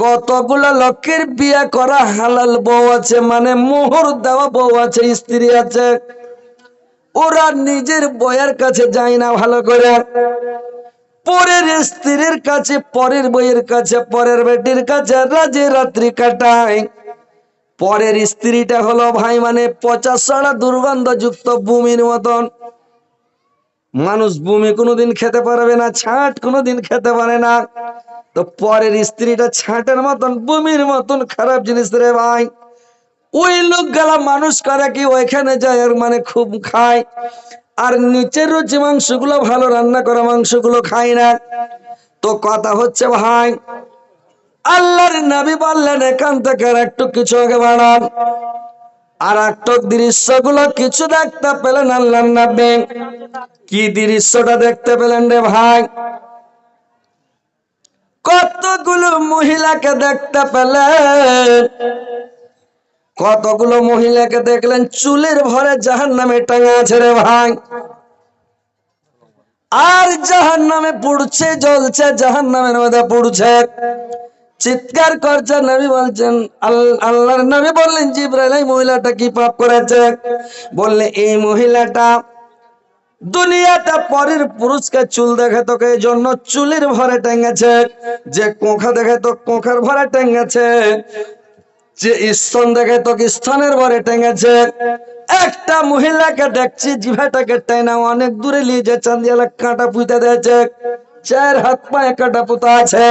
কতগুলো লোকের বিয়ে করা হালাল বউ আছে? মানে মোহর দেওয়া বউ আছে, স্ত্রী আছে। ওরা নিজের বইয়ের কাছে যায় না ভালো করে। পরের স্ত্রীর কাছে, পরের বইয়ের কাছে, পরের বেটির কাছে রাজে রাত্রি কাটায়। পরের স্ত্রীটা হলো ভাই মানে পচা সড়া দুর্গন্ধযুক্ত ভূমির মতন। মানুষ ভূমি কোনোদিন খেতে পারবে না, ছাট কোনোদিন খেতে পারে না। তো পরের স্ত্রীটা ছাটের মতন ভূমির মতন খারাপ জিনিস রে ভাই। ওই লোক গেলা মানুষ করে কি ওইখানে যায় আর মানে খুব খায়। আর নিচের রুচি মাংসগুলো ভালো, রান্না করা মাংসগুলো খায় না। তো কথা হচ্ছে ভাই, আল্লাহর নবী বললেন, এখান থেকে একটু কিছু আগে বাড়ান। আর একটু দৃশ্যগুলো কিছু দেখতে পেলেন আল্লাহর নবী। কি দৃশ্যটা দেখতে পেলেন রে ভাই? কতগুলো মহিলাকে দেখতে পেলেন। কতগুলো মহিলাকে দেখলেন? চুলের ভরে জাহান নামে টাঙা আছে রে ভাই। আর জাহান নামে পুড়ছে, জ্বলছে জাহান নামের মধ্যে পুড়ছে। চিৎকার করছে নবী বলছেন, আল- আল্লাহর নবী বললেন, জিব্রাইল এই মহিলাটা কি পাপ করেছে? বললে, এই মহিলাটা দুনিয়াটা পরের পুরুষকে চুল দেখে তোকে এই জন্য চুলের ভরে টেঙ্গেছে যে কোঁখা দেখে তো কোঁখার ভরে টেঙ্গেছে যে স্তন দেখে তোকে স্তনের ভরে টেঙ্গেছে একটা মহিলাকে দেখছি, জিভাটাকে টেনা অনেক দূরে নিয়ে যে কাঁটা পুঁতে দিয়েছে, চার হাত পায়ে কাঁটা পুঁতা আছে।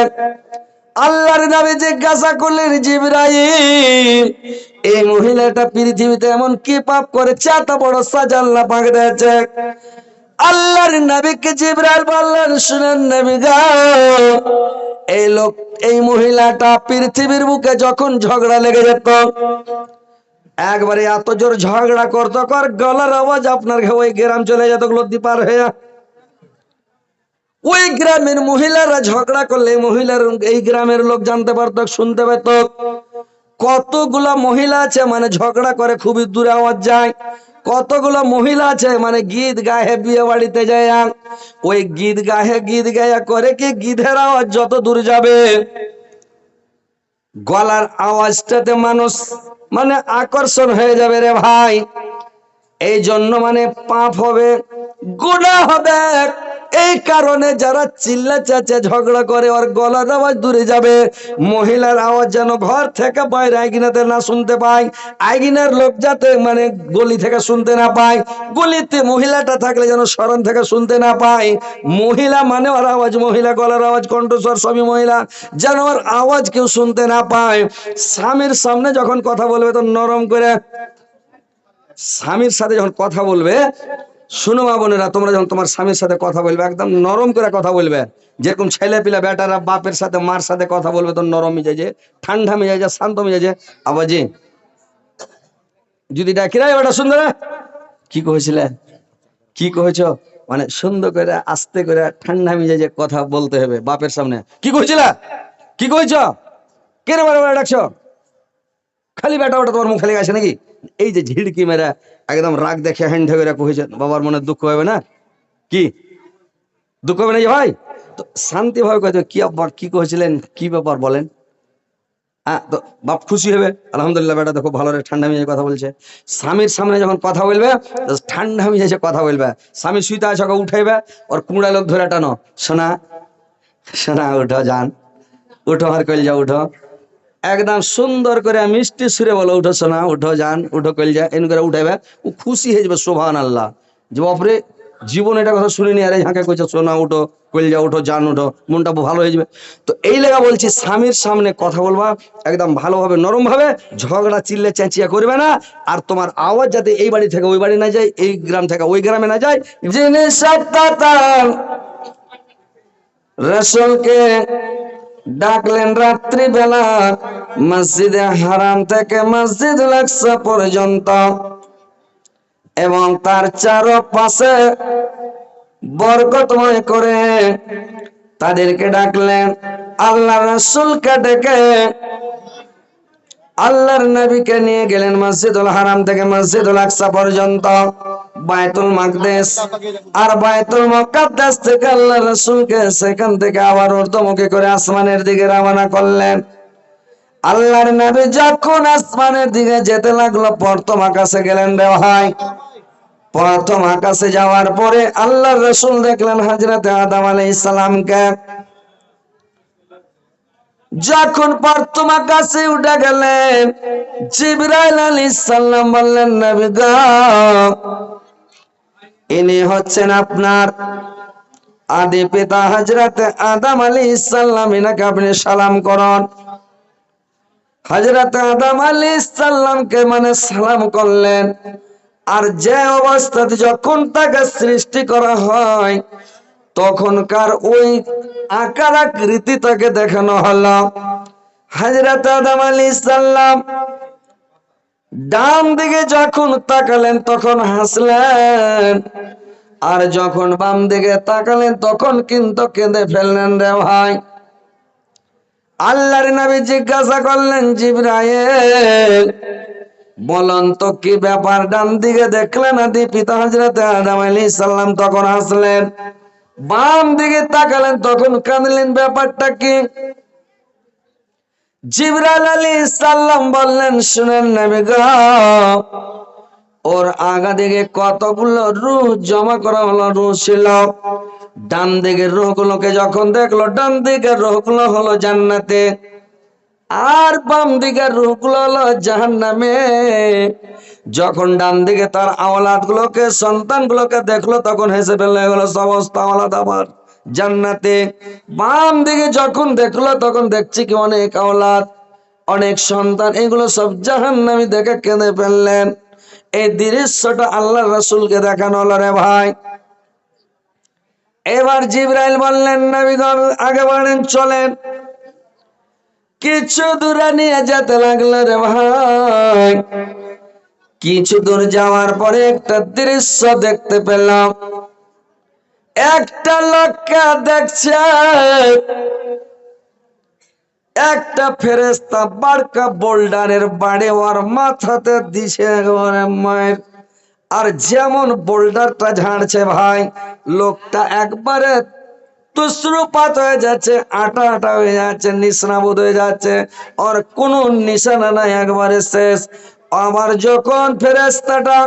আল্লাহর নবী জিজ্ঞাসা করলেন, জিবরাইল, এই মহিলাটা পৃথিবীতে এমন কি পাপ করেছে? এত বড় সাজা আল্লাহ পাক দিয়েছে। আল্লাহর নবীকে জিবরাইল বললেন, শুনেন নবী গো, এই লোক, এই মহিলাটা পৃথিবীর বুকে যখন ঝগড়া লেগে যেত, একবারে এত জোর ঝগড়া করতো, কর গলার আওয়াজ আপনার ওই গ্রাম চলে যেত লদ্দি পার হয়ে ওই গ্রামের মহিলারা ঝগড়া করলে মহিলার এই গ্রামের লোক জানতে পারতো, শুনতে পেত। কতগুলা মহিলা আছে মানে ঝগড়া করে, খুবই দূরে আওয়াজ যায়। কতগুলো মহিলা আছে মানে গীত গায়ে বিয়ে বাড়িতে যায়। ওই গীত গায়ে গীত গায়া করে কি গীতের আওয়াজ যত দূর যাবে? গলার আওয়াজটাতে মানুষ মানে আকর্ষণ হয়ে যাবে রে ভাই। এই জন্য মানে পাপ হবে গুণা হবে। এই কারণে যারা চিল্লা চাচা ঝগড়া করে ওর গলার আওয়াজ দূরে যাবে, মহিলার আওয়াজ যেন ঘর থেকে বাইরে আইগিনাতে না শুনতে পায়। আইগিনার লোক যাতে মানে গলি থেকে শুনতে না পায়, গলিতে মহিলাটা থাকলে যেন স্মরণ থেকে শুনতে না পায়। মহিলা মানে ওর আওয়াজ, মহিলা গলার আওয়াজ, কণ্ঠস্বর সবই মহিলা, যেন ওর আওয়াজ কেউ শুনতে না পায়। স্বামীর সামনে যখন কথা বলবে তো নরম করে স্বামীর সাথে যখন কথা বলবে শুনো মা বোনেরা, তোমরা যখন তোমার স্বামীর সাথে কথা বলবে, একদম নরম করে কথা বলবে, যেরকম ছেলে পিলা বেটারা বাপের সাথে, মার সাথে কথা বলবে, তো নরম মিজাজে, ঠান্ডা মিজাজে, শান্ত মিজাজে আবাজি যদি ডাকি রাই বেটা, সুন্দর কি কহেছিলে কি কহেছ মানে সুন্দর করে, আস্তে করে, ঠান্ডা মিজাজে কথা বলতে হবে বাপের সামনে। কি কইছিলা? কি কইছ? কে রে বারে ডাকছো? খালি বেটা ওটা তোমার মুখে লেগে আছে নাকি? এই যে ঝিড়কি মেরা একদম রাগ দেখে হ্যান্ড করে কহেছে, বাবার মনে দুঃখ হবে না? কি? দুঃখ হবে না যে ভাই? তো শান্তি ভাবে কয়েছে কি আব্বার, কি কহেছিলেন, কি ব্যাপার বলেন? হ্যাঁ তো বাপ খুশি হবে, আলহামদুলিল্লাহ বেটা দেখো ভালো রে, ঠান্ডা মিজাজে কথা বলছে। স্বামীর সামনে যখন কথা বলবে ঠান্ডা মিজাজে কথা বলবে। স্বামী শুইতে আছে ওকে উঠাইবে, ওর কুমড়া লোক ধরে টানো। সোনা শোনা উঠো যান উঠো আর কইল যা উঠো। একদম সুন্দর করে মিষ্টি সুরে বলো, উঠো সোনা, উঠো যান, উঠো কইল যা এন করে উঠাইবে, ও খুশি হয়ে যাবে সোভান আল্লাহ যে বাপরে, জীবন এটা কথা শুনিনি, আরে ঝাঁকে কইছে, সোনা, উঠো কইল যা উঠো যান, উঠো। মনটা ভালো হয়ে যাবে। তো এই লেগা বলছি, স্বামীর সামনে কথা বলবা, একদম ভালোভাবে নরম ভাবে ঝগড়া, চিল্লে, চেঁচিয়া করবে না, আর তোমার আওয়াজ যাতে এই বাড়ি থেকে ওই বাড়ি না যায়, এই গ্রাম থেকে ওই গ্রামে না যায় জিনিস রসুলকে ডাকলেন রাত্রি বেলা। মসজিদে হারাম থেকে মসজিদ লাকসা পর্যন্ত। এবং তার চারপাশে বরকতময় করে তাদেরকে ডাকলেন, আল্লাহ রসুলকে ডেকে আল্লাহর নবীকে নিয়ে গেলেন মসজিদুল হারাম থেকে মসজিদুল আকসা পর্যন্ত। বায়তুল মাকদেস। আর বায়তুল মুকাদ্দাস থেকে আল্লাহ রাসূলকে সেখান থেকে আবার ঊর্ধ্বমুখী করে আসমানের দিকে রওনা করলেন। আল্লাহর নবী যখন আসমানের দিকে যেতে লাগল, প্রথম আকাশে গেলেন রে ভাই। প্রথম আকাশে যাওয়ার পরে আল্লাহর রসুল দেখলেন হাজরতে আদম আলাইহিস সালামকে। যখন প্রথম আকাশে উঠে গেলেন, জিবরাইল আলাইহিস সালাম বললেন, নবী গো, ইনি হচ্ছেন আপনার আদি পিতা হজরত আদম আলী ইসাল্লাম এনাকে আপনি সালাম করুন। হজরত আদম আলী ইসাল্লামকে মানে সালাম করলেন। আর যে অবস্থাতে যখন তাকে সৃষ্টি করা হয় তখনকার ওই আকার আকৃতি তাকে দেখানো হলো। হজরত আদম আলী ইসাল্লাম ডান দিকে যখন তাকালেন, তখন হাসলেন। আর যখন বাম দিকে তাকালেন, তখন কিন্তু কেঁদে ফেললেন রে ভাই। আল্লাহর নবী জিজ্ঞাসা করলেন, জিব্রাইল, বলুন তো কি ব্যাপার? ডান দিকে দেখলেন আদি পিতা হজরতে আদম আলী সাল্লাম তখন হাসলেন। বাম দিকে তাকালেন, তখন কাঁদলেন ব্যাপারটা কি? জিবরাল আলী সাল্লাম বললেন, শুনেন নেবে ওর আগা দিকে কতগুলো রুহ জমা করা হলো রুহ ছিল। ডান দিকে রোহ যখন দেখল, ডান দিকে রোহ হলো জান্নাতে। আর বাম দিকের রুহগুলো হলো জাহান্নামে। যখন ডান দিকে তার আওলাদ গুলোকে সন্তান গুলোকে দেখল, তখন হেসে ফেলল এগুলো সমস্ত আওলাদ আমার জান্নাতে। বাম দিকে যখন দেখল, তখন দেখছি কি অনেক আওলাদ, অনেক সন্তান, এগুলো সব জাহান্নামী দেখে কেঁদে ফেললেন। এই দৃশ্যটা আল্লাহ রসুলকে দেখানো হলো রে ভাই। এবার জিব্রাইল বললেন নবীগণ আগে বাড়েন চলেন। কিছু দূরে নিয়ে যেতে লাগল রে ভাই। কিছু দূর যাওয়ার পরে একটা দৃশ্য দেখতে পেলাম। একটা লোককে দেখছে। একটা ফেরেস্তা বাড়কা বোল্ডারের বাড়ি ওর মাথাতে দিছে মায়ের। আর যেমন বোল্ডারটা ঝাড়ছে ভাই, লোকটা একবারে তুসরুপাত হয়ে যাচ্ছে, আটা আটা হয়ে যাচ্ছে নিশনাবোধ হয়ে যাচ্ছে, আর কোনো নিশানা নাই একবারে শেষ। আবার যখন ফেরেস্তাটা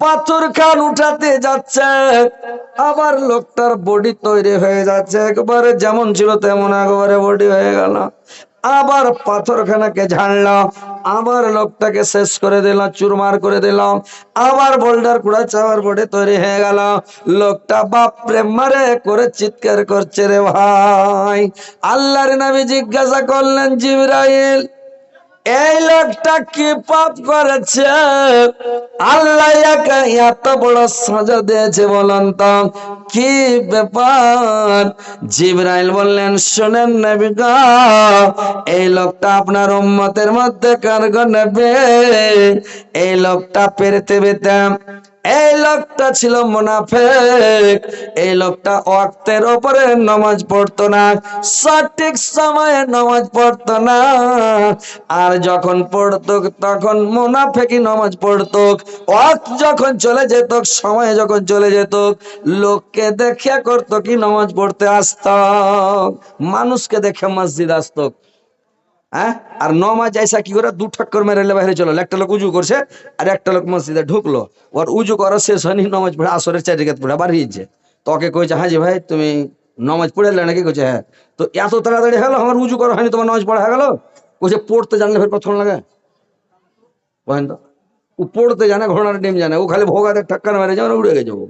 পাথর খান উঠাতে যাচ্ছে, আবার লোকটার বডি তৈরি হয়ে যাচ্ছে, একবারে যেমন ছিল তেমন একবারে বডি হয়ে গেল। আবার পাথরখানাকে ঝাড়লাম, আবার লোকটাকে শেষ করে দিল চুরমার করে দিল আবার বোল্ডার কুড়া চাওয়ার বোর্ডে তৈরি হয়ে গেল। লোকটা বাপরে মারে করে চিৎকার করছে রে ভাই। আল্লাহর নামে জিজ্ঞাসা করলেন, জিবরাইল এই লোকটা কি পাপ করেছে? আল্লাহ এত বড় সাজা দিয়েছে বলেন তো, কি ব্যাপার? জিব্রাইল বললেন, শোনেন নবী এই লোকটা আপনার উম্মতের মধ্যে কার্গ নেবে? এই লোকটা পেরেতে পৃথিবীতে এই লোকটা ছিল মুনাফেক। এই লোকটা ওয়াক্তের ওপরে নামাজ পড়তো না। সঠিক সময়ে নামাজ পড়তো না। আর যখন পড়তো, তখন মুনাফেকি নামাজ পড়তো। ওয়াক্ত যখন চলে যেত, সময় যখন চলে যেত, লোককে দেখিয়া করতো কি নামাজ পড়তে আসত। মানুষকে দেখে মসজিদ আসতো। হ্যাঁ? আর নমাজ আইসা কি করে? দু ঠক্কর মেরে এলে বাইরে চলো। একটা লোক উজু করছে, আর একটা লোক মসজিদে ঢুকলো। ওর উজু করা শেষ হয়নি নমাজ পড়ে আসরের চার রেখাত পড়ে বাড়িয়েছে তোকে কইছে হাজি ভাই, তুমি নমাজ পড়ে এলে নাকি? কইছে হ্যাঁ। তো এত তাড়াতাড়ি হলো, আমার উজু করা হয়নি, তোমার নামাজ পড়া হয়ে গেল? কইছে, পড়তে জানলে ফের কতক্ষণ লাগে। বলেন তো, ও পড়তে জানে, ঘোড়ার ডিম জানে। ও খালি ভোগাতে ঠাক্কার মেরে যাবে উড়ে গেছে ও।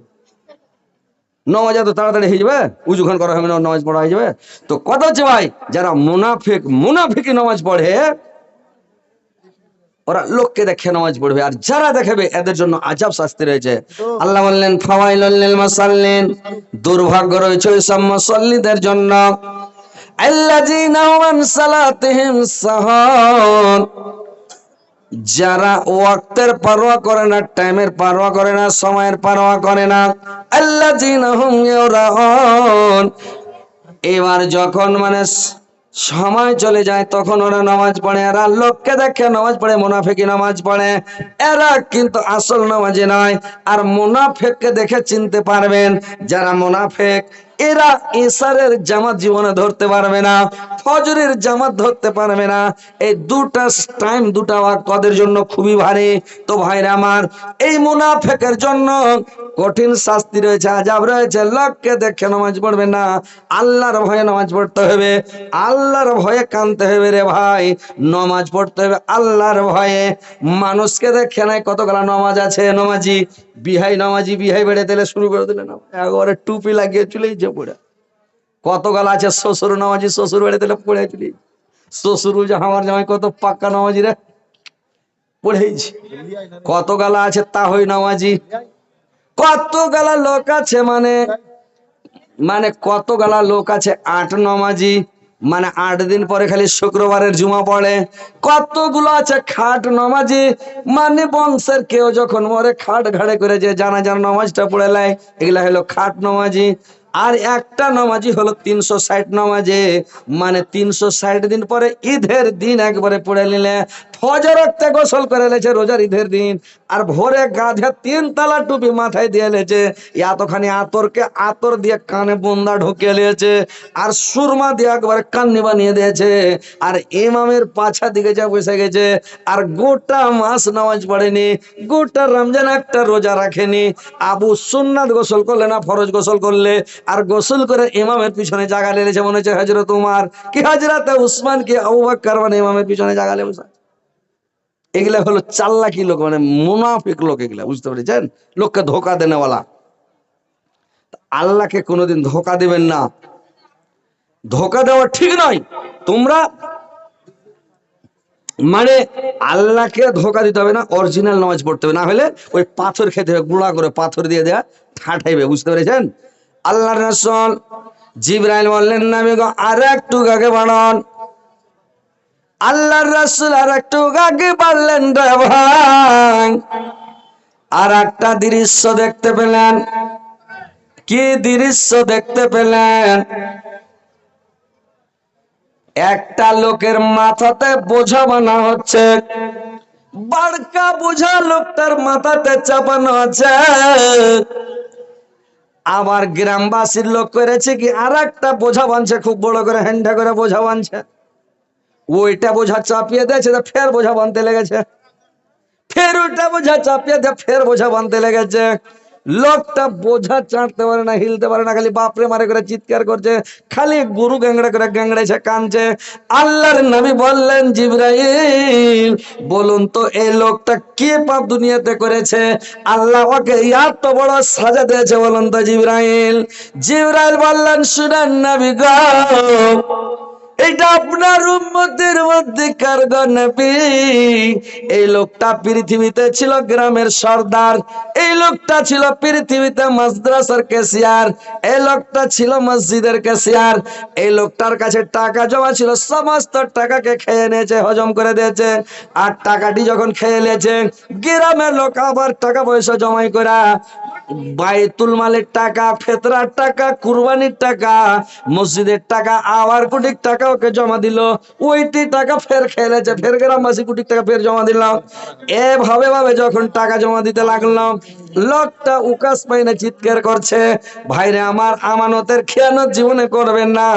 নমাজ এত তাড়াতাড়ি হয়ে যাবে, উজুখান করা হবে না, নামাজ পড়া হয়ে যাবে। তো কথা হচ্ছে ভাই, যারা মুনাফিক, মুনাফিকি নামাজ পড়ে, ওরা লোককে দেখে নামাজ পড়বে, আর যারা দেখাবে, এদের জন্য আজাব শাস্তি রয়েছে। আল্লাহ বললেন, ফাওয়াইলুল মুসাল্লিন, দুর্ভাগ্য রয়েছে ওই সব মুসল্লিদের জন্য। আল্লাযীনা হুম সালাতিহিম সাহুন যারা ওয়াক্তের পারোয়া করে না, টাইমের পারোয়া করে না, সময়ের পারোয়া করে না আল্লাহ এবার যখন মানে সময় চলে যায়, তখন ওরা নামাজ পড়ে। এরা লোককে দেখে নামাজ পড়ে মুনাফেকি নামাজ পড়ে। এরা কিন্তু আসল নামাজে নয়। আর মুনাফেককে দেখে চিনতে পারবেন, যারা মুনাফেক এরা এসারের জামাত জীবনে ধরতে পারবে না, ফজরের জামাত ধরতে পারবে না। এই দুটা টাইম দুটা কদের জন্য খুবই ভারী? তো ভাইরা আমার, এই মুনাফেকের জন্য কঠিন শাস্তি রয়েছে আজাব রয়েছে। লোককে দেখে নামাজ পড়বে না, আল্লাহর ভয়ে নামাজ পড়তে হবে। আল্লাহর ভয়ে কানতে হবে রে ভাই, নামাজ পড়তে হবে আল্লাহর ভয়ে। মানুষকে দেখে নাই কতগুলা নামাজ আছে, নামাজি, বিহাই নামাজি, বিহাই বেড়ে দিলে শুরু করে দিলে না একবারে টুপি লাগিয়ে চলেই যে পড়ে কত গাল আছে, শ্বশুর নামাজি শ্বশুর বেড়ে দিলে পড়ে চলে শ্বশুর আমার জামাই কত পাক্কা নামাজি রে। পড়েছি কত গালা আছে, তা হই নামাজি কত গালা লোক আছে মানে মানে কত গালা লোক আছে, আট নমাজি মানে আট দিন পরে খালি শুক্রবারের জুমা পড়ে। কতগুলো আছে খাট নমাজি মানে বংশের কেউ যখন মরে খাট ঘাড়ে করে যে জানা জানা নমাজটা পড়ে লাই, এগুলা হলো খাট নমাজি আর একটা নামাজি হলো তিনশো ষাট নামাজে। মানে তিনশো ষাট দিন পরে ঈদের দিন একবারে পড়ে নিলে। ফজর রক্তে গোসল করে লেছে রোজার ঈদের দিন, আর ভোরে গাধে তিন তালা টুপি মাথায় দিয়ে লেছে। এতখানি আতরকে আতর দিয়ে কানে বন্দা ঢুকিয়ে নিয়েছে আর সুরমা দিয়ে একবারে কান্নি বানিয়ে দিয়েছে। আর ইমামের পাছা দিকে যা বসে গেছে, আর গোটা মাস নামাজ পড়েনি, গোটা রমজান একটা রোজা রাখেনি। আবু সুন্নাত গোসল করলে না ফরজ গোসল করলে, আর গোসল করে ইমামের পিছনে জাগা লেগেছে মনে হচ্ছে হজরত উমার। কি হজরত উসমান, কি আবু বাক্কার মানে ইমামের পিছনে জাগা লেগেছে। এগুলা হলো চাল্লাকি লোক মানে মুনাফিক লোক এগুলা, বুঝতে পেরেছেন লোককে ধোকা দেনেওয়ালা। আল্লাহকে কোনোদিন ধোকা দিবেন না। ধোকা দেওয়া ঠিক নয়। তোমরা মানে আল্লাহকে ধোকা দিতে হবে না, অরিজিনাল নামাজ পড়তে হবে। না হলে ওই পাথর খেতে হবে, গুঁড়া করে পাথর দিয়ে দেয়া ঠাঠাইবে বুঝতে পেরেছেন আল্লাহ রসল জিব্রাইল বললেন না আর একটু গাকে বাড়ান আল্লাহর রাসূল আর একটু আগে পারলেন রে ভাই। আর একটা দৃশ্য দেখতে পেলেন। কি দৃশ্য দেখতে পেলেন? একটা লোকের মাথাতে বোঝা বানা হচ্ছে। বাড়কা বোঝা লোকটার মাথাতে চাপানো আছে। আবার গ্রামবাসীর লোক করেছে কি আর একটা বোঝা বানছে, খুব বড় করে হ্যান্ডা করে বোঝা বানছে। ওইটা বোঝা চাপিয়ে দিয়েছে ফের বোঝা বানতে লেগেছে। ফের ওইটা বোঝা চাপিয়ে দিয়ে ফের বোঝা বানতে লেগেছে। লোকটা বোঝা চাটতে পারে না, হিলতে পারে না, খালি বাপরে মারে করে চিৎকার করছে, খালি গুরু গ্যাংড়া করে গ্যাংড়েছে কানছে আল্লাহর নবী বললেন, জিব্রাইল, বলুন তো এই লোকটা কে পাপ দুনিয়াতে করেছে? আল্লাহ ওকে এত বড় সাজা দিয়েছে, বলুন তো জিব্রাইল। জিব্রাইল বললেন, শুনেন নবী গো এটা আপনার উম্মতের মধ্যে কারগনবী এই লোকটা পৃথিবীতে ছিল গ্রামের সর্দার, এই লোকটা ছিল পৃথিবীতে মাদ্রাসার ক্যাশিয়ার এই লোকটা ছিল মসজিদের ক্যাশিয়ার এই লোকটার কাছে টাকা জমা ছিল, সমস্ত টাকাকে খেয়ে নিয়েছে, হজম করে দিয়েছে। আর টাকাটি যখন খেয়ে নিয়েছে, গ্রামের লোক আবার টাকা পয়সা জমাই করা। বাইতুল মালের টাকা, ফেতরার টাকা, কুরবানির টাকা, মসজিদের টাকা আবার কোটি টাকা ওকে জমা দিল ওইটি টাকা ফের খেলেছে, ফের গ্রামবাসী কোটি টাকা ফের জমা দিলাম। এভাবে ভাবে যখন টাকা জমা দিতে লাগলাম লোকটা উকাস পাইনে চিৎকার করছে, ভাইরে আমার আমানতের খেয়ানত জীবনে করবেন না।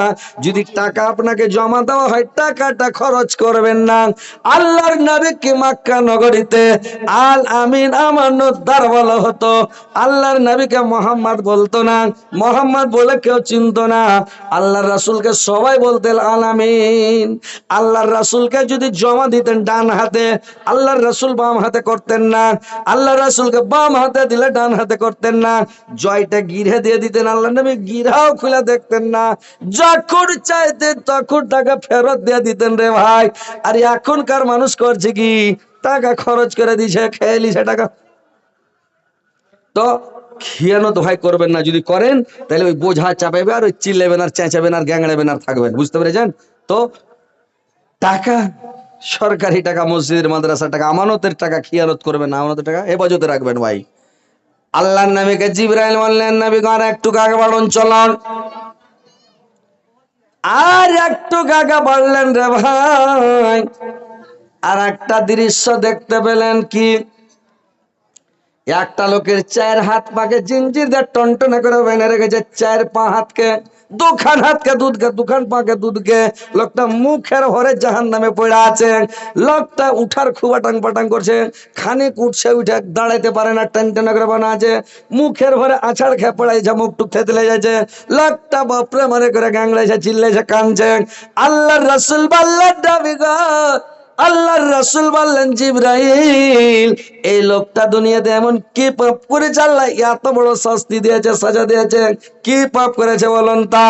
যদি টাকা আপনাকে জমা দেওয়া হয়, টাকাটা খরচ করবেন না। আল্লাহর নবী কি মাক্কা নগরীতে আল আমিন আমানত দার বলা হতো। আল্লাহর নবীকে মোহাম্মদ বলতো না। মোহাম্মদ বলে কেউ চিনতো না। আল্লাহর রাসূলকে সবাই বলতেন, আল আমিন। আল্লাহর রাসূলকে যদি জমা দিতেন ডান হাতে, আল্লাহর রাসূল বাম হাতে করতেন না। আল্লাহর রাসূলকে বাম হাতে দিলে ডান হাতে করতেন না, জয়টা গিরে দিয়ে দিতেন আল্লাহ নবী, গিরাও খুলে দেখতেন না। যখন চাইতেন তখন টাকা ফেরত দিয়ে দিতেন রে ভাই। আর এখনকার মানুষ করছে কি? টাকা খরচ করে দিছে, খেয়ে লিছে টাকা। তো খিয়ানত ভাই করবেন না, যদি করেন, তাহলে ওই বোঝা চাপাবে আর ওই চিল্লেবেন আর চেঁচাবেন আর গ্যাংড়াবেন আর থাকবেন, বুঝতে পেরেছেন? তো টাকা, সরকারি টাকা, মসজিদের, মাদ্রাসার টাকা, আমানতের টাকা, খিয়ানত করবেন আমানতের টাকা হেফাজতে রাখবেন ভাই। আল্লাহর নবীকে জিব্রাইল বললেন, নবী আর একটু কাকে বাড়ুন, চলন। আর একটু কাকে বাড়লেন রে ভাই। আর একটা দৃশ্য দেখতে পেলেন কি? একটা লোকের চায়ের হাত পাকে জিঞ্জির দিয়ে টনটনে করে বেঁধে রেখেছে, চায়ের পা হাতকে। দুখান হাতকে দুধকে দুখান পাকে দুধকে, লোকটা মুখের ভরে জাহান নামে পড়ে আছে। লোকটা উঠার খুব আটাং পাটাং করছে। খানিক উঠছে, উঠে দাঁড়াইতে পারে না টেন টেনে করে বানা আছে। মুখের ভরে আছাড় খেয়ে পড়াইছে মুখ টুক থেতলে যাচ্ছে। লোকটা বাপরে মারে করে গাংড়াইছে চিল্লাইছে কানছে আল্লাহর রসুল বাল্লার ডাবি গো আল্লাহর রাসুল বললেন, জিব্রাইল, এই লোকটা দুনিয়াতে এমন কি পাপ করেছে? আল্লাহ এত বড় শাস্তি দিয়েছে, সাজা দিয়েছে। কি পাপ করেছে বলুন তা?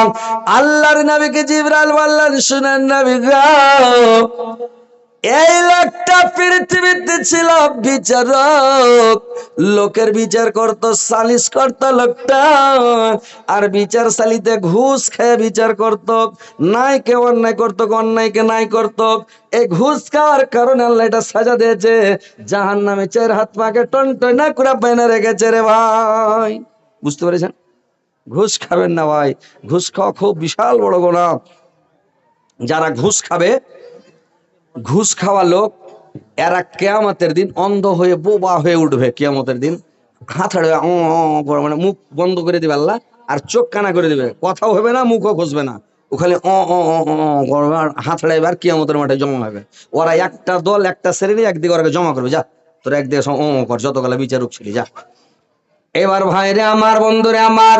আল্লাহর নবীকে জিব্রাইল বললেন, শুনেন নবী গো এই লোকটা পৃথিবীতে ছিল বিচারক। লোকের বিচার করত, সালিশ করত লোকটা। আর বিচার সালিতে ঘুষ খেয়ে বিচার করত। নাই কে অন্যায় করত, অন্যায়কে নাই করত। এই ঘুষ খাওয়ার কারণে আল্লাহ এটা সাজা দিয়েছে। জাহান নামে চার হাত পাকে টন টনা করে বাইনা রেখেছে রে ভাই। বুঝতে পেরেছেন? ঘুষ খাবেন না ভাই। ঘুষ খাওয়া খুব বিশাল বড় গোনা যারা ঘুষ খাবে ঘুষ খাওয়া লোক এরা কেয়ামতের দিন অন্ধ হয়ে বোবা হয়ে উঠবে। কেয়ামতের দিন হাত হাড়ে অ, অ, অ মানে মুখ বন্ধ করে দিবে আল্লাহ আর চোখ কানা করে দিবে। কথাও হবে না মুখও খুঁজবে না। ওখানে অ অ করবে আর হাত হাড়াইবে আর কিয়ামতের মাঠে জমা হবে। ওরা একটা দল একটা শ্রেণি একদিকে ওরা জমা করবে যা। তোর একদিকে সব অ কর যতগুলা বিচারক ছিলি যা। এবার ভাইরে আমার বন্ধুরে আমার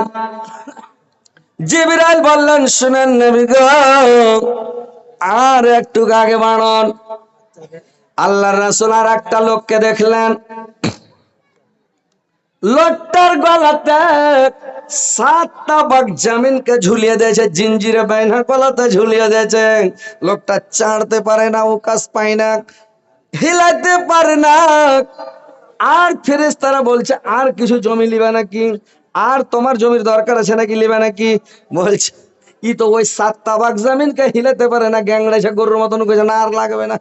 জিবরাইল বললেন শুনেন নবী আর একটু আগে বাড়ন আল্লাহর রাসূল আর একটা লোককে দেখলেন। লোকটার গলাতে সাতটা বাগ জামিনকে ঝুলিয়ে দিয়েছে, জিঞ্জিরে বাইনা গলাতে ঝুলিয়ে দিয়েছে। লোকটা চাড়তে পারে না উকাস পায় না হিলাতে পারে না। আর ফেরেস তারা বলছে, আর কিছু জমি লিবে নাকি? আর তোমার জমির দরকার আছে নাকি লিবে নাকি? বলছে ই তো ওই সাতটা বাগ জামিনকে হিলাতে পারে না গ্যাংড়াইছে গরুর মতন কইছে, না, আর লাগবে না।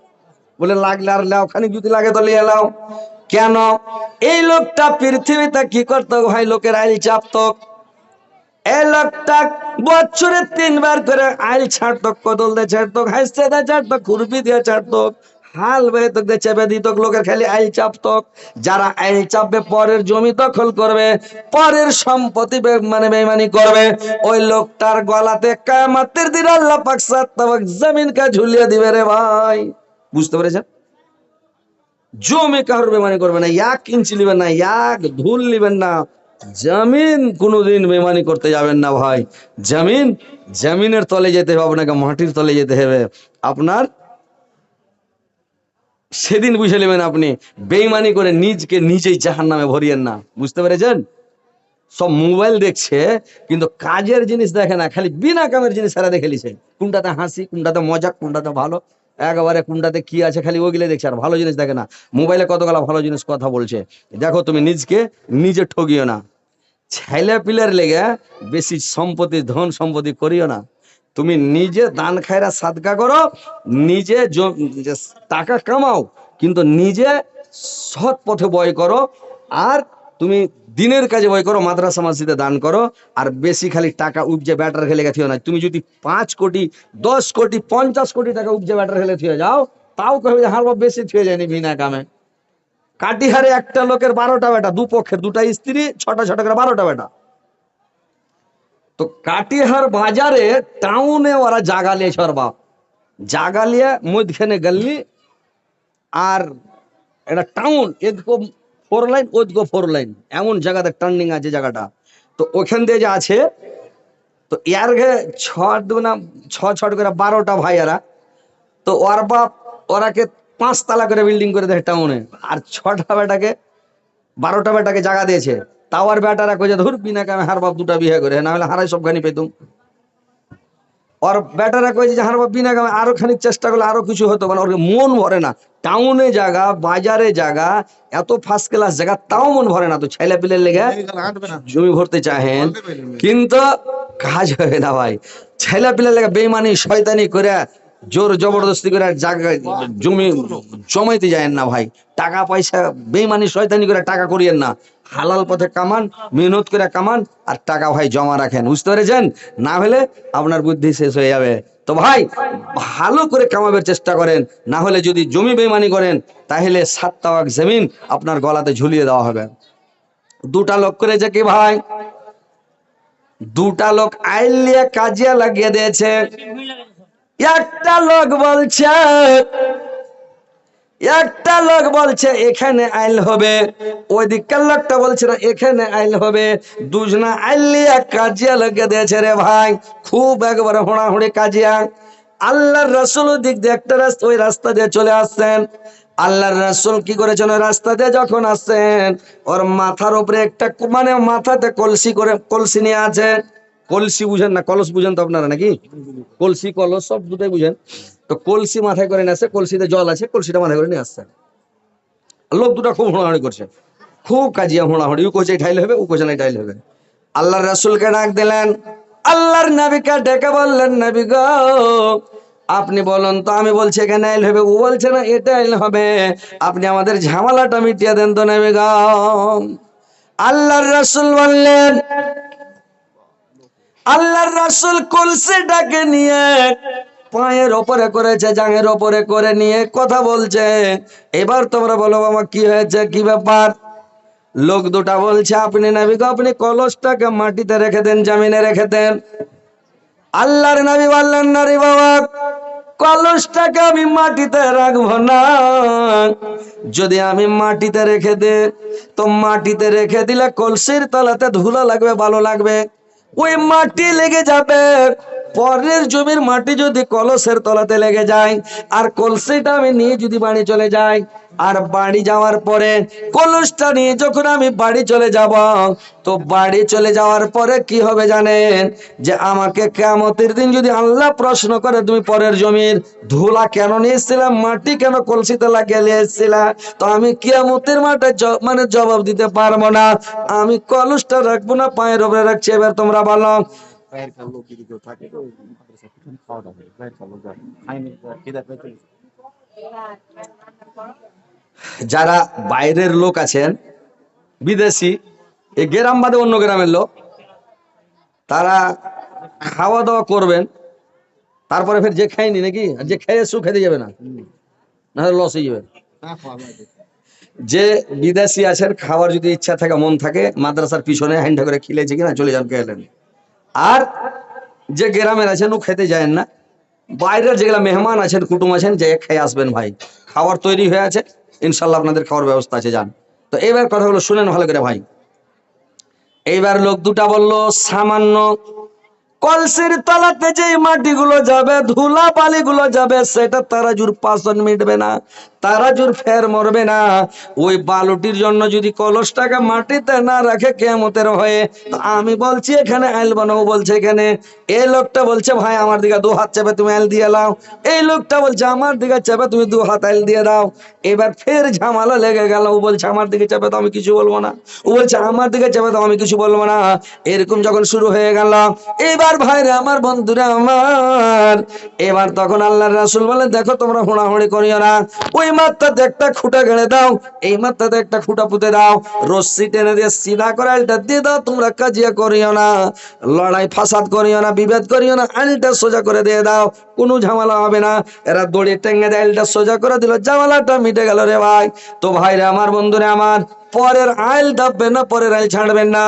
বলে, লাগলে আর লাও খানি যদি লাগে তো লিয়ে লাও। কেন? এই লোকটা পৃথিবীতে কি করতো ভাই? লোকের আইল চাপতো এই লোকটা বছরে তিনবার করে আইল ছাড়তো কদল দিয়ে ছাড়তো হাসতে দিয়ে ছাড়তো খুরপি দিয়ে ছাড়তো হাল বেয়ে তোকে চেপে দিত লোকের খালি আইল চাপতো যারা আইল চাপবে, পরের জমি দখল করবে, পরের সম্পত্তি মানে বেমানি করবে। ওই লোকটার গলাতে কায়ামাতের দিন আল্লাহ পাক সাত্তাবাক জমিনকে ঝুলিয়ে দিবে রে ভাই। বুঝতে পেরেছেন? জমি কারোর বেমানি করবে না এক ইঞ্চি নেবেন না এক ধুল নেবেন না। জমিন কোনোদিন বেমানি করতে যাবেন না ভাই। জমিন, জমিনের তলে যেতে হবে আপনাকে, মাটির তলে যেতে হবে। আপনার সেদিন বুঝে নেবেন আপনি বেইমানি করে নিজকে নিজেই জাহান নামে ভরিয়েন না। বুঝতে পেরেছেন? সব মোবাইল দেখছে, কিন্তু কাজের জিনিস দেখে না, খালি বিনা কামের জিনিস সারা দেখে লিছে কোনটাতে হাসি, কোনটাতে মজা, কোনটাতে ভালো? একবারে কোনটাতে কি আছে খালি ওগুলো দেখছে, আর ভালো জিনিস দেখে না। মোবাইলে কতগুলা ভালো জিনিস কথা বলছে। দেখো তুমি নিজকে নিজে ঠগিও না। ছেলে পিলের লেগে বেশি সম্পত্তি, ধন সম্পত্তি করিও না। তুমি নিজে দান খায়রা সাদকা করো, নিজে টাকা কামাও, কিন্তু নিজে সৎ পথে বয় করো, আর তুমি দিনের কাজে বয় করো, মাদ্রাসা মসজিদে দান করো, আর বেশি খালি টাকা উপজে ব্যাটার খেলে গেছিও না। তুমি যদি পাঁচ কোটি, দশ কোটি, পঞ্চাশ কোটি টাকা উপজে ব্যাটার খেলে থুয়ে যাও, তাও কবে হার বাপ বেশি থুয়ে যায়নি বিনা কামে। কাটিহারে একটা লোকের বারোটা বেটা, দুপক্ষের দুটা স্ত্রী, ছটা ছটা করে বারোটা বেটা। তো কাটিহার বাজারে টাউনে ওরা জাগা লিয়েছে ওর বাপ জাগা লিয়ে মধ্যখানে গল্লি আর এটা টাউন এদিকে ফোর লাইন ওদিকে ফোর লাইন এমন জায়গাতে টার্নিং আছে জায়গাটা। তো ওখান দিয়ে যে আছে, তো ইয়ার ঘে ছ ছ ছট করে বারোটা ভাইয়ারা তো ওর বাপ, ওরাকে পাঁচ তালা করে বিল্ডিং করে দেয় টাউনে। আর ছটা বেটাকে, বারোটা বেটাকে জায়গা দিয়েছে। তাও আর বেটারা কইছে ধুর বিনা কামে হার বাপ দুটা বিয়ে করে না হলে হারাই সবখানি পেতুম। ওর বেটারা কইছে যে হার বাপ বিনা কামে আরও খানিক চেষ্টা করলে আরও কিছু হতো। মানে ওর মন ভরে না। টাউনে জায়গা বাজারে জায়গা এত ফার্স্ট ক্লাস জায়গা তাও মন ভরে না। তো ছেলে পিলের লেগে জমি ভরতে চাহেন। কিন্তু কাজ হবে না ভাই। ছেলে পিলে লেগে বেইমানি শয়তানি করে জোর জবরদস্তি করে জায়গা জমি জমাইতে যায় না ভাই। টাকা পয়সা, বেইমানি, শয়তানি করে টাকা করিয়েন না। হালাল পথে কামান, মেহনত করে কামান, আর টাকা ভাই জমা রাখেন। বুঝতে পেরেছেন? না হলে আপনার বুদ্ধি শেষ হয়ে যাবে। তো ভাই, ভালো করে কামাবের চেষ্টা করেন। না হলে যদি জমি বেইমানি করেন, তাহলে সাত তাওয়াক জমিন আপনার গলাতে ঝুলিয়ে দেওয়া হবে। দুটা লোক করেছে কি ভাই? দুটা লোক আইল নিয়ে কাজিয়া লাগিয়ে দিয়েছে। একটা লোক বলছে, একটা লোক বলছে, এখানে আইল হবে। ওই দিককার লোকটা বলছে না, এখানে আইল হবে। দুজনা আইল নিয়ে কাজিয়া লাগিয়ে দিয়েছে রে ভাই। খুব একবারে হোড়াহুড়ি কাজিয়া। আল্লাহর রসুল দিক দিয়ে একটা রাস্তা, ওই রাস্তা দিয়ে চলে আসছেন। আল্লাহর রাসূল কি করেছেন? ওই রাস্তা দিয়ে যখন আসছেন, ওর মাথার উপরে একটা মানে মাথাতে কলসি করে কলসি নিয়ে আছে। কলসি বুঝেন না, কলস বুঝেন তো আপনারা নাকি? কলসি, কলস, সব দুটাই বুঝেন। তো কলসি মাথায় করে নিয়ে আসছে, কলসিতে জল আছে, কলসিটা মাথায় করে নিয়ে আসছে। লোক দুটো খুব হোড়াহুড়ি করছে। খুব কাজিয়া হোড়াহুড়ি ও কোচে ঢাইল হবে ও কোচে নাই ঢাইল হবে। আল্লাহর রাসূলকে ডাক দিলেন, আল্লাহর নবীকে ডেকে বললেন, নবী আপনি বলুন তো, আমি বলছি এখানে আইল হবে, ও বলছে না, এটা আইল হবে। আপনি আমাদের ঝামেলাটা মিটিয়ে দেন তো, নবী গো। আল্লাহর রাসূল বললেন আল্লাহর রাসূল কলসিটাকে নিয়ে পায়ের ওপরে করেছে জাঙের ওপরে করে নিয়ে কথা বলছে। এবার তোমরা বলো, বাবা, কি হয়েছে? কি ব্যাপার? লোক দুটা বলছে, আপনি নবী গো, আপনি কলসটাকে মাটিতে রেখে দেন, জামিনে রেখে দেন। আল্লাহর নবী বললেন না রে বাবা, কলসটাকে আমি মাটিতে রাখব না। যদি আমি মাটিতে রেখে দে, তো মাটিতে রেখে দিলে কলসির তলাতে ধুলো লাগবে ভালো লাগবে। ওই মাটি লেগে যাবে। পরের জমির মাটি যদি কলসের তলাতে লেগে যায়, আর কলসিটা আমি নিয়ে যদি বাড়ি চলে যাই আর বাড়ি যাওয়ার পরে কলসটা নিয়ে যখন আমি বাড়ি চলে যাব, তো বাড়ি চলে যাওয়ার পরে কি হবে জানেন? যে আমাকে কেমতের দিন যদি আল্লাহ প্রশ্ন করে, তুমি পরের জমির ধুলা কেন নিয়ে এসেছিলাম মাটি কেন কলসিতে লাগিয়ে নিয়ে তো আমি কিয়ামতের মাঠে মানে জবাব দিতে পারব না। আমি কলসটা রাখব না, পায়ের উপরে রাখছি। এবার তোমরা বলো। লোক যদি থাকে, তো খাওয়া দাওয়া করে। বাইরের কার যারা বাইরের লোক আছেন বিদেশি এই গ্রাম বাদে অন্য গ্রামের লোক তারা খাওয়া দাওয়া করবেন তারপরে ফের যে খায়নি নাকি? যে খেয়ে সু খেতে যাবে না। না লস হয়ে যাবে। যে বিদেশি আছেন খাওয়ার যদি ইচ্ছা থাকে মন থাকে মাদ্রাসার পিছনে হাইন্ডা করে খিলেছে কিনা চলে যান খেলেন আর যে গ্রামের আছেন ও খেতে যায় না। বাইরের যেগুলা মেহমান আছেন কুটুম আছেন যে খেয়ে আসবেন ভাই। খাবার তৈরি হয়ে আছে। ইনশাল্লাহ আপনাদের খাওয়ার ব্যবস্থা আছে, যান। তো এবার কথাগুলো শুনেন ভালো করে ভাই। এইবার লোক দুটা বলল, সামান্য কলসির তলাতে যে মাটিগুলো যাবে, ধুলা বালিগুলো যাবে, সেটা তারাজুর পাচন মিটবে না, তারাজুর ফের মরবে না। ওই বালুটির জন্য যদি কলসটাকে মাটিতে না রাখে কেমতের হয়ে আমি বলছি এখানে, আইল বানাবো বলছে এখানে, এই লোকটা বলছে, ভাই, আমার দিকে দু হাত চেপে তুমি আইল দিয়ে দাও। এই লোকটা বলছে, আমার দিকে চেপে তুমি দু হাত আইল দিয়ে দাও। এবার ফের ঝামেলা লেগে গেল। ও বলছে, আমার দিকে চেপে তো আমি কিছু বলব না। ও বলছে, আমার দিকে চেপে তো আমি কিছু বলব না। এরকম যখন শুরু হয়ে গেল। এবার ভাইরে, আমার বন্ধুরা আমার। এবার তখন আল্লাহর রাসূল বলে, দেখো তোমরা হুড়াহুড়ি করিও না। ওই মাত্রাতে একটা খুঁটা গেড়ে দাও, এই মাত্রাতে একটা খুঁটা পুঁতে দাও। রশ্মি টেনে দিয়ে সিধা করে আলটা দিয়ে দাও, তোমরা কাজিয়া করিও না। লড়াই ফাসাদ করিও না, বিভেদ করিও না আলটা সোজা করে দিয়ে দাও। কোনো ঝামেলা হবে না। এরা দড়ি টেঙ্গে দেয় আলটা সোজা করে দিল ঝামেলাটা মিটে গেল রে ভাই। তো ভাইরে, আমার বন্ধুরে আমার পরের আইল দাববেন না পরের আইল ছাড়বেন না।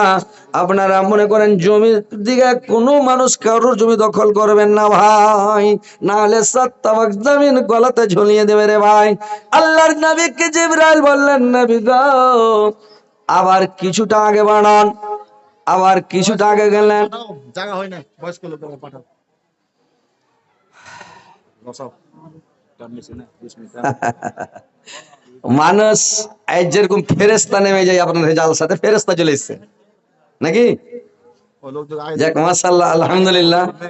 আপনারা মনে করেন জমির দিকে কোনো মানুষ কারোর জমি দখল করবেন না ভাই। নাহলে সাত্তাবাক জমিন গলাতে ঝুলিয়ে দেবে রে ভাই। আল্লাহর নবীকে জিবরাইল বললেন নবী গো আবার কিছুটা আগে বাড়ান। আবার কিছুটা আগে গেলেন। জায়গা হয় না বয়স্ক লোক পাঠাও। বসাও। না মানুষ এই যেরকম ফেরেস্তা নেমে যায় আপনাদের জালসাতে ফেরেস্তা চলে এসছে। নাকি? যাক মাসাল্লাহ আলহামদুলিল্লাহ।